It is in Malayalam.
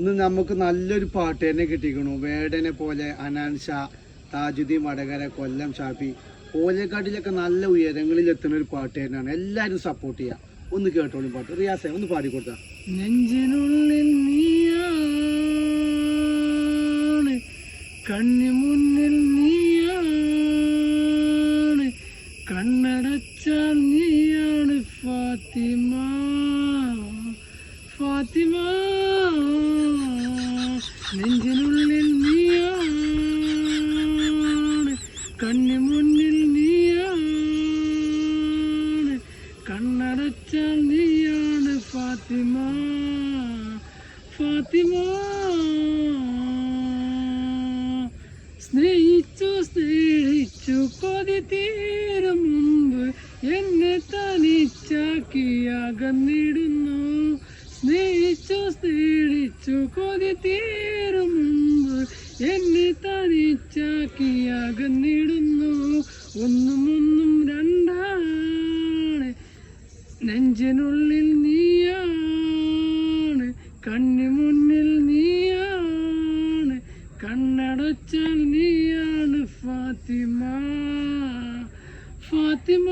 ഇന്ന് നമുക്ക് നല്ലൊരു പാട്ട് തന്നെ കിട്ടിക്കണു വേടനെ പോലെ അനാൻഷ താജുദ്ദീൻ വടകര കൊല്ലം ഷാഫി ഓലക്കാട്ടിലൊക്കെ നല്ല ഉയരങ്ങളിൽ എത്തുന്ന ഒരു പാട്ട് തന്നെയാണ്. എല്ലാവരും സപ്പോർട്ട് ചെയ്യാം. ഒന്ന് കേട്ടോളും പാട്ട്. റിയാസെ ഒന്ന് പാടിക്കൊടുത്ത. നെഞ്ചിനുള്ളിൽ നീയാണ് കണ്ണടച്ചാൽ നീയാണ് ഫാത്തിമ. ഫാത്തിമ നെഞ്ചിനുള്ളിൽ നീയാണ് കണ്ണു മുന്നിൽ നീയാണ് കണ്ണടച്ചാൽ നീയാണ് ഫാത്തിമ ഫാത്തിമ. സ്നേഹിച്ചു സ്നേഹിച്ചു കൊതി തീരും മുമ്പ് എന്നെ തനിച്ചാക്കിയകന്നിടുന്നു. സ്നേഹിച്ചു സ്നേഹിച്ചു കൊതി തീരും എന്നെ തനിച്ചാക്കി അകന്നിടുന്നു ഒന്നും ഒന്നും രണ്ടാണ്. നെഞ്ചിനുള്ളിൽ നീയാണ്. കണ്ണി മുന്നിൽ നീയാണ്. കണ്ണടച്ചാൽ നീയാണ് ഫാത്തിമ. ഫാത്തിമ.